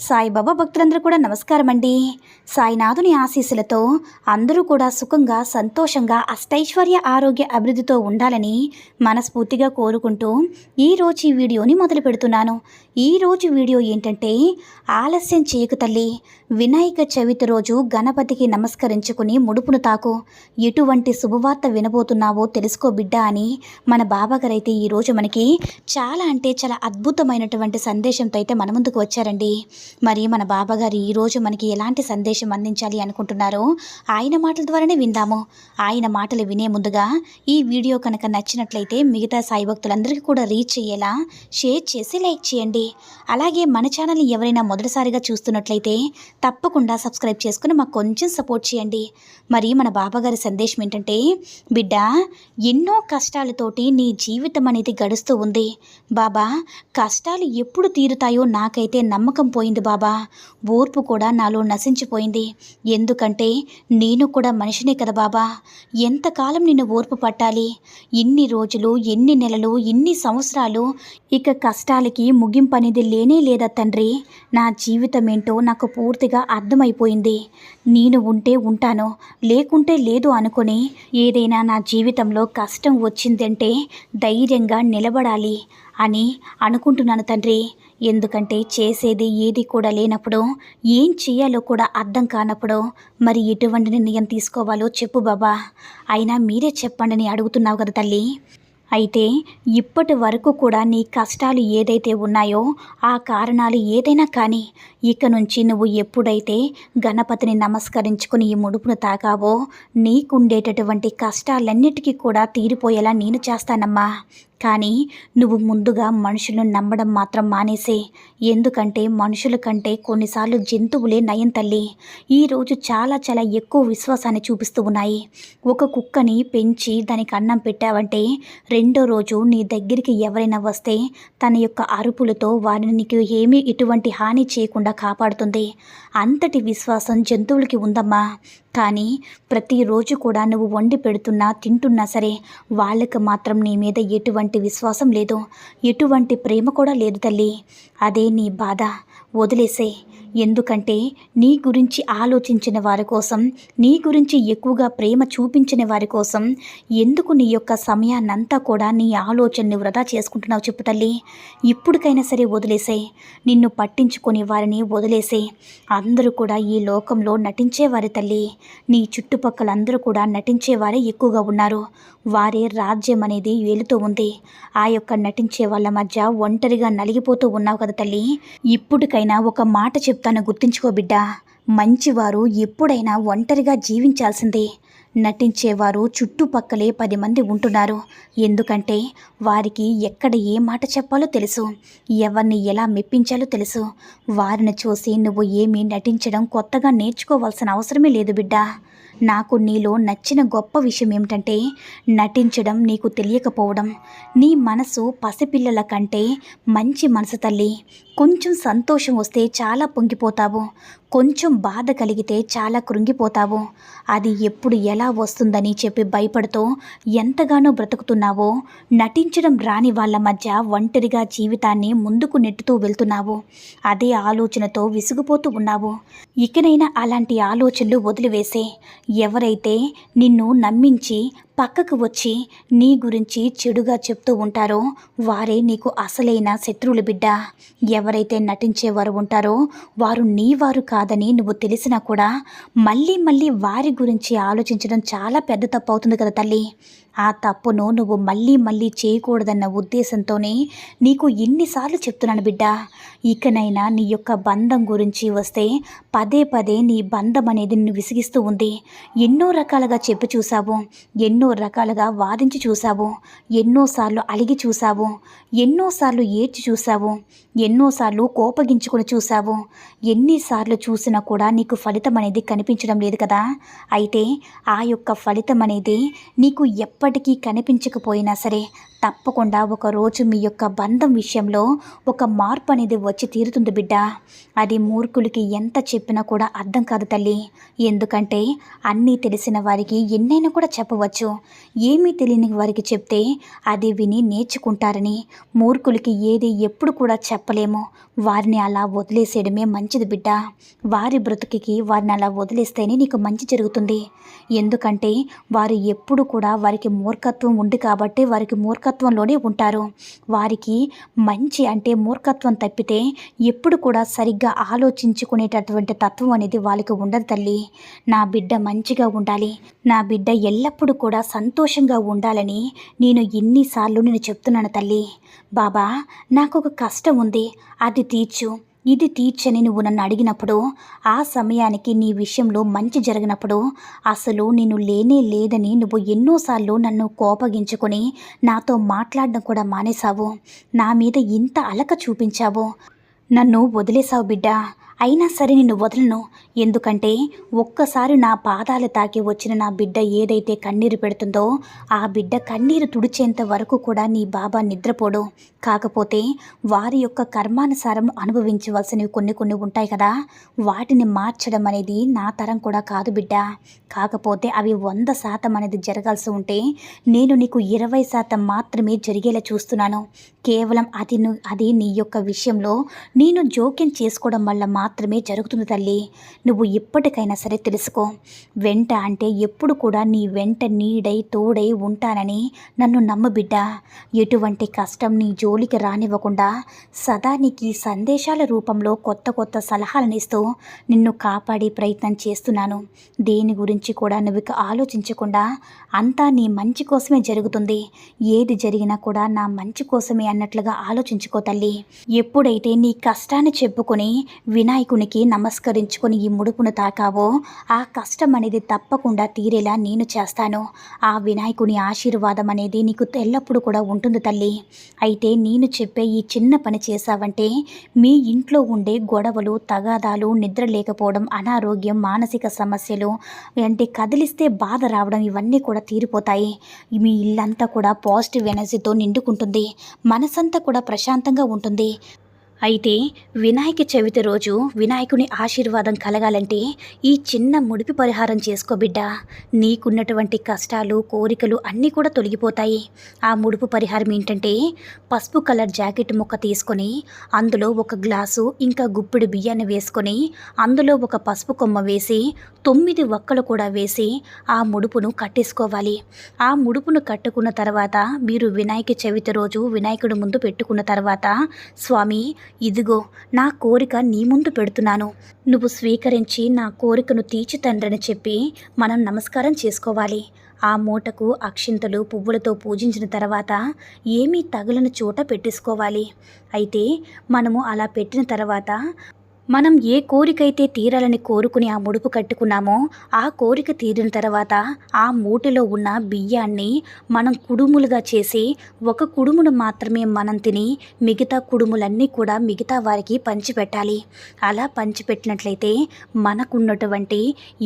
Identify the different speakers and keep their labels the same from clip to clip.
Speaker 1: సాయిబాబా భక్తులందరూ కూడా నమస్కారం అండి సాయినాథుని ఆశీస్సులతో అందరూ కూడా సుఖంగా సంతోషంగా అష్టైశ్వర్య ఆరోగ్య అభివృద్ధితో ఉండాలని మనస్ఫూర్తిగా కోరుకుంటూ ఈరోజు ఈ వీడియోని మొదలు పెడుతున్నాను. ఈరోజు వీడియో ఏంటంటే ఆలస్యం చేయకు తల్లి వినాయక చవితి రోజు గణపతికి నమస్కరించుకుని ముడుపును తాకు. ఎటువంటి శుభవార్త వినబోతున్నావో తెలుసుకో బిడ్డ అని మన బాబాగారైతే ఈరోజు మనకి చాలా అంటే చాలా అద్భుతమైనటువంటి సందేశంతో అయితే మన ముందుకు వచ్చారండి. మరి మన బాబాగారు ఈరోజు మనకి ఎలాంటి సందేశం అందించాలి అనుకుంటున్నారో ఆయన మాటల ద్వారానే విందాము. ఆయన మాటలు వినే ముందుగా ఈ వీడియో కనుక నచ్చినట్లయితే మిగతా సాయి భక్తులందరికీ కూడా రీచ్ అయ్యేలా షేర్ చేసి లైక్ చేయండి. అలాగే మన ఛానల్ని ఎవరైనా మొదటిసారిగా చూస్తున్నట్లయితే తప్పకుండా సబ్స్క్రైబ్ చేసుకుని మాకు కొంచెం సపోర్ట్ చేయండి. మరి మన బాబాగారి సందేశం ఏంటంటే బిడ్డ ఎన్నో కష్టాలతోటి నీ జీవితం అనేది గడుస్తూ ఉంది. బాబా కష్టాలు ఎప్పుడు తీరుతాయో నాకైతే నమ్మకం పోయింది. బాబా. ఓర్పు కూడా నాలో నశించిపోయింది. ఎందుకంటే నేను కూడా మనిషినే కదా బాబా. ఎంతకాలం నిన్ను ఓర్పు పట్టాలి? ఇన్ని రోజులు ఎన్ని నెలలు ఇన్ని సంవత్సరాలు ఇక కష్టాలకి ముగింపు అనేది లేనే లేదా తండ్రి? నా జీవితం ఏంటో నాకు పూర్తిగా అర్థమైపోయింది. నేను ఉంటే ఉంటాను లేకుంటే లేదు అనుకొని ఏదైనా నా జీవితంలో కష్టం వచ్చిందంటే ధైర్యంగా నిలబడాలి. అని అనుకుంటున్నాను తండ్రి. ఎందుకంటే చేసేది ఏది కూడా లేనప్పుడు ఏం చేయాలో కూడా అర్థం కానప్పుడు మరి ఎటువంటి నిర్ణయం తీసుకోవాలో చెప్పు బాబా. అయినా మీరే చెప్పండి అని అడుగుతున్నావు కదా తల్లి. అయితే ఇప్పటి వరకు కూడా నీ కష్టాలు ఏదైతే ఉన్నాయో ఆ కారణాలు ఏదైనా కానీ ఇక నుంచి నువ్వు ఎప్పుడైతే గణపతిని నమస్కరించుకుని ఈ ముడుపును తాకావో నీకుండేటటువంటి కష్టాలన్నిటికీ కూడా తీరిపోయేలా నేను చేస్తానమ్మా. కానీ నువ్వు ముందుగా మనుషులను నమ్మడం మాత్రం మానేసే. ఎందుకంటే మనుషుల కంటే కొన్నిసార్లు జంతువులే నయం తల్లి. ఈరోజు చాలా చాలా ఎక్కువ విశ్వాసాన్ని చూపిస్తూ ఉన్నాయి. ఒక కుక్కని పెంచి దానికి అన్నం పెట్టావంటే రెండో రోజు నీ దగ్గరికి ఎవరైనా వస్తే తన యొక్క అరుపులతో వారిని నీకు ఏమీ ఎటువంటి హాని చేయకుండా కాపాడుతుంది. అంతటి విశ్వాసం జంతువులకి ఉందమ్మా. కానీ ప్రతిరోజు కూడా నువ్వు వండి పెడుతున్నా తింటున్నా సరే వాళ్ళకి మాత్రం నీ మీద ఎటువంటి విశ్వాసం లేదు. ఎటువంటి ప్రేమ కూడా లేదు తల్లి. అదే నీ బాధ. వదిలేసే ఎందుకంటే నీ గురించి ఆలోచించిన వారి కోసం నీ గురించి ఎక్కువగా ప్రేమ చూపించిన వారి కోసం ఎందుకు నీ యొక్క సమయాన్నంతా కూడా నీ ఆలోచనని వృధా చేసుకుంటున్నావు చెప్పు తల్లి. ఇప్పటికైనా సరే వదిలేసే నిన్ను పట్టించుకొని వారిని వదిలేసే అందరూ కూడా ఈ లోకంలో నటించేవారి తల్లి. నీ చుట్టుపక్కల అందరూ కూడా నటించేవారే ఎక్కువగా ఉన్నారు. వారే రాజ్యం అనేది వేలుతూ ఉంది. ఆ యొక్క నటించే వాళ్ళ మధ్య ఒంటరిగా నలిగిపోతూ ఉన్నావు కదా తల్లి. ఇప్పటికైనా ఒక మాట చెప్పు. చెప్తాను గుర్తుంచుకో బిడ్డ. మంచివారు ఎప్పుడైనా ఒంటరిగా జీవించాల్సిందే. నటించేవారు చుట్టుపక్కలే పది మంది ఉంటున్నారు. ఎందుకంటే వారికి ఎక్కడ ఏ మాట చెప్పాలో తెలుసు. ఎవరిని ఎలా మెప్పించాలో తెలుసు. వారిని చూసి నువ్వు ఏమీ నటించడం కొత్తగా నేర్చుకోవాల్సిన అవసరమే లేదు బిడ్డా. నాకు నీలో నచ్చిన గొప్ప విషయం ఏమిటంటే నటించడం నీకు తెలియకపోవడం. నీ మనసు పసిపిల్లల కంటే మంచి మనసు తల్లి. కొంచెం సంతోషం వస్తే చాలా పొంగిపోతావు. కొంచెం బాధ కలిగితే చాలా కృంగిపోతావు. అది ఎప్పుడు ఎలా వస్తుందని చెప్పి భయపడుతూ ఎంతగానో బ్రతుకుతున్నావో నటించడం రాని వాళ్ళ మధ్య ఒంటరిగా జీవితాన్ని ముందుకు నెట్టుతూ వెళ్తున్నావు. అదే ఆలోచనతో విసిగిపోతూ ఉన్నావు. ఇకనైనా అలాంటి ఆలోచనలు వదిలివేసే. ఎవరైతే నిన్ను నమ్మించి పక్కకు వచ్చి నీ గురించి చెడుగా చెప్తూ ఉంటారో వారే నీకు అసలైన శత్రువులు బిడ్డ. ఎవరైతే నటించేవారు ఉంటారో వారు నీ వారు కాదని నువ్వు తెలిసినా కూడా మళ్ళీ మళ్ళీ వారి గురించి ఆలోచించడం చాలా పెద్ద తప్పు అవుతుంది కదా తల్లి. ఆ తప్పును నువ్వు మళ్ళీ మళ్ళీ చేయకూడదన్న ఉద్దేశంతోనే నీకు ఎన్నిసార్లు చెప్తున్నాను బిడ్డ. ఇకనైనా నీ యొక్క బంధం గురించి వస్తే పదే పదే నీ బంధం అనేది నిన్ను విసిగిస్తూ ఉంది. ఎన్నో రకాలుగా చెప్పి చూసావు ఎన్నో రకాలుగా వాదించి చూశావు. ఎన్నోసార్లు అలిగి చూశావు. ఎన్నోసార్లు ఏడ్చి చూశావు. ఎన్నోసార్లు కోపగించుకొని చూశావు. ఎన్నిసార్లు చూసినా కూడా నీకు ఫలితం అనేది కనిపించడం లేదు కదా? అయితే ఆ యొక్క ఫలితం అనేది నీకు ఎప్పటికీ కనిపించకపోయినా సరే తప్పకుండా ఒక రోజు మీ యొక్క బంధం విషయంలో ఒక మార్పు అనేది వచ్చి తీరుతుంది బిడ్డ. అది మూర్ఖులకి ఎంత చెప్పినా కూడా అర్థం కాదు తల్లి. ఎందుకంటే అన్నీ తెలిసిన వారికి ఎన్నైనా కూడా చెప్పవచ్చు. ఏమీ తెలియని వారికి చెప్తే అది విని నేర్చుకుంటారని మూర్ఖులకి ఏది ఎప్పుడు కూడా చెప్పలేము. వారిని అలా వదిలేసేయడమే మంచిది బిడ్డ. వారి బ్రతుకికి వారిని అలా వదిలేస్తేనే నీకు మంచి జరుగుతుంది. ఎందుకంటే వారు ఎప్పుడు కూడా వారికి మూర్ఖత్వం ఉంది కాబట్టి వారికి మూర్ఖత్వంలోనే ఉంటారు. వారికి మంచి అంటే మూర్ఖత్వం తప్పితే ఎప్పుడు కూడా సరిగ్గా ఆలోచించుకునేటటువంటి తత్వం అనేది వాళ్ళకి ఉండదు తల్లి. నా బిడ్డ మంచిగా ఉండాలి. నా బిడ్డ ఎల్లప్పుడూ కూడా సంతోషంగా ఉండాలని నేను ఎన్నిసార్లు నేను చెప్తున్నాను తల్లి. బాబా నాకు ఒక కష్టం ఉంది. అది తీర్చు. ఇది తీర్చని నువ్వు నన్ను అడిగినప్పుడు ఆ సమయానికి నీ విషయంలో మంచి జరిగినప్పుడు అసలు నేను లేనే లేదని నువ్వు ఎన్నోసార్లు నన్ను కోపగించుకొని నాతో మాట్లాడడం కూడా మానేశావు. నా మీద ఇంత అలక చూపించావు. నన్ను వదిలేశావు బిడ్డ. అయినా సరే నిన్ను వదలను. ఎందుకంటే ఒక్కసారి నా పాదాలు తాకి వచ్చిన నా బిడ్డ ఏదైతే కన్నీరు పెడుతుందో ఆ బిడ్డ కన్నీరు తుడిచేంత వరకు కూడా నీ బాబా నిద్రపోడు. కాకపోతే వారి యొక్క కర్మానుసారం అనుభవించవలసినవి కొన్ని కొన్ని ఉంటాయి కదా. వాటిని మార్చడం అనేది నా తరం కూడా కాదు బిడ్డ. కాకపోతే అవి వంద శాతం అనేది జరగాల్సి ఉంటే నేను నీకు ఇరవై శాతం మాత్రమే జరిగేలా చూస్తున్నాను. కేవలం అది అది నీ యొక్క విషయంలో నేను జోక్యం చేసుకోవడం వల్ల మాత్రం మాత్రమే జరుగుతుంది తల్లి. నువ్వు ఇప్పటికైనా సరే తెలుసుకో. వెంట అంటే ఎప్పుడు కూడా నీ వెంట నీడై తోడై ఉంటానని నన్ను నమ్మబిడ్డ ఎటువంటి కష్టం నీ జోలికి రానివ్వకుండా సదా నీకు ఈ సందేశాల రూపంలో కొత్త కొత్త సలహాలను ఇస్తూ నిన్ను కాపాడే ప్రయత్నం చేస్తున్నాను. దేని గురించి కూడా నువ్వు ఆలోచించకుండా అంతా నీ మంచి కోసమే జరుగుతుంది. ఏది జరిగినా కూడా నా మంచి కోసమే అన్నట్లుగా ఆలోచించుకో తల్లి. ఎప్పుడైతే నీ కష్టాన్ని చెప్పుకొని వినాయకునికి నమస్కరించుకొని ఈ ముడుపును తాకావో ఆ కష్టం అనేది తప్పకుండా తీరేలా నేను చేస్తాను. ఆ వినాయకుని ఆశీర్వాదం అనేది నీకు ఎల్లప్పుడూ కూడా ఉంటుంది తల్లి. అయితే నేను చెప్పే ఈ చిన్న పని చేశావంటే మీ ఇంట్లో ఉండే గొడవలు తగాదాలు నిద్ర లేకపోవడం అనారోగ్యం మానసిక సమస్యలు అంటే కదిలిస్తే బాధ రావడం ఇవన్నీ కూడా తీరిపోతాయి. మీ ఇల్లంతా కూడా పాజిటివ్ ఎనర్జీతో నిండుకుంటుంది. మనసంతా కూడా ప్రశాంతంగా ఉంటుంది. అయితే వినాయక చవితి రోజు వినాయకుని ఆశీర్వాదం కలగాలంటే ఈ చిన్న ముడిపి పరిహారం చేసుకో బిడ్డ. నీకున్నటువంటి కష్టాలు కోరికలు అన్నీ కూడా తొలగిపోతాయి. ఆ ముడుపు పరిహారం ఏంటంటే పసుపు కలర్ జాకెట్ ముక్క తీసుకొని అందులో ఒక గ్లాసు ఇంకా గుప్పిడి బియ్యాన్ని వేసుకొని అందులో ఒక పసుపు కొమ్మ వేసి తొమ్మిది ఒక్కలు కూడా వేసి ఆ ముడుపును కట్టేసుకోవాలి. ఆ ముడుపును కట్టుకున్న తర్వాత మీరు వినాయక చవితి రోజు వినాయకుడి ముందు పెట్టుకున్న తర్వాత స్వామి ఇదిగో నా కోరిక నీ ముందు పెడుతున్నాను. నువ్వు స్వీకరించి నా కోరికను తీర్చి తండ్రని చెప్పి మనం నమస్కారం చేసుకోవాలి. ఆ మూటకు అక్షింతలు పువ్వులతో పూజించిన తర్వాత ఏమీ తగులని చోట పెట్టేసుకోవాలి. అయితే మనము అలా పెట్టిన తర్వాత మనం ఏ కోరికైతే తీరాలని కోరుకుని ఆ ముడుపు కట్టుకున్నామో ఆ కోరిక తీరిన తర్వాత ఆ మూటలో ఉన్న బియ్యాన్ని మనం కుడుములుగా చేసి ఒక కుడుమును మాత్రమే మనం తిని మిగతా కుడుములన్నీ కూడా మిగతా వారికి పంచిపెట్టాలి. అలా పంచిపెట్టినట్లయితే మనకున్నటువంటి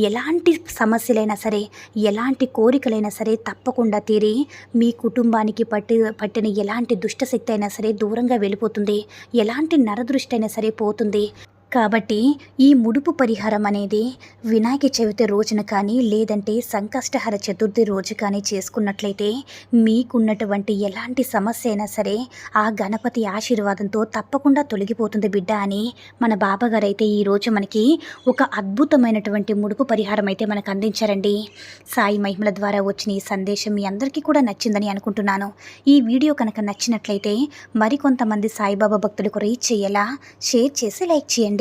Speaker 1: ఎలాంటి సమస్యలైనా సరే ఎలాంటి కోరికలైనా సరే తప్పకుండా తీరి మీ కుటుంబానికి పట్టి పట్టిన ఎలాంటి దుష్టశక్తి అయినా సరే దూరంగా వెళ్ళిపోతుంది. ఎలాంటి నరదృష్టి అయినా సరే పోతుంది. కాబట్టి ఈ ముడుపు పరిహారం అనేది వినాయక చవితి రోజున కానీ లేదంటే సంకష్టహర చతుర్థి రోజు కానీ చేసుకున్నట్లయితే మీకున్నటువంటి ఎలాంటి సమస్య అయినా సరే ఆ గణపతి ఆశీర్వాదంతో తప్పకుండా తొలగిపోతుంది బిడ్డ అని మన బాబాగారు అయితే ఈరోజు మనకి ఒక అద్భుతమైనటువంటి ముడుపు పరిహారం అయితే మనకు అందించారండి. సాయి మహిమల ద్వారా వచ్చిన ఈ సందేశం మీ అందరికీ కూడా నచ్చిందని అనుకుంటున్నాను. ఈ వీడియో కనుక నచ్చినట్లయితే మరికొంతమంది సాయిబాబా భక్తులకు రీచ్ చేయేలా? షేర్ చేసి లైక్ చేయండి.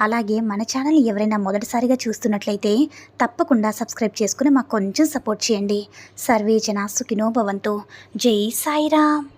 Speaker 1: అలాగే మన ఛానల్ ఎవరైనా మొదటిసారిగా చూస్తున్నట్లయితే తప్పకుండా సబ్స్క్రైబ్ చేసుకుని మాకు కొంచెం సపోర్ట్ చేయండి. సర్వే జనా సుఖినో భవంతు. జై సాయిరామ్.